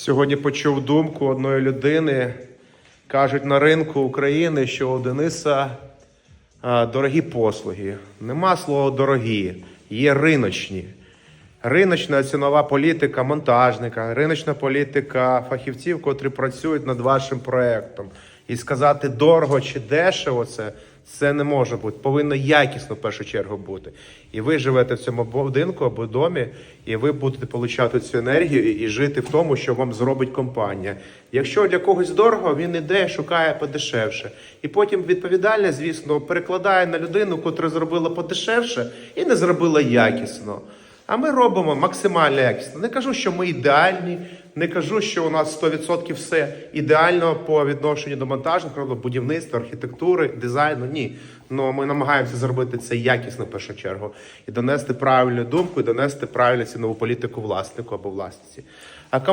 Сьогодні почув думку одної людини. Кажуть на ринку України, що у Дениса дорогі послуги. Нема слова дорогі, є риночні. Риночна цінова політика монтажника, риночна політика фахівців, котрі працюють над вашим проектом. І сказати дорого чи дешево це, це не може бути. Повинно якісно в першу чергу бути. І ви живете в цьому будинку або домі, і ви будете отримати цю енергію і жити в тому, що вам зробить компанія. Якщо для когось дорого, він іде, шукає подешевше. І потім відповідальність, звісно, перекладає на людину, котра зробила подешевше і не зробила якісно. А ми робимо максимально якісно. Не кажу, що ми ідеальні, не кажу, що у нас 100% все ідеально по відношенню до монтажних будівництва, архітектури, дизайну. Ні. Ну ми намагаємося зробити це якісно в першу чергу і донести правильну думку, і донести правильну цінову політику власнику або власниці. А кому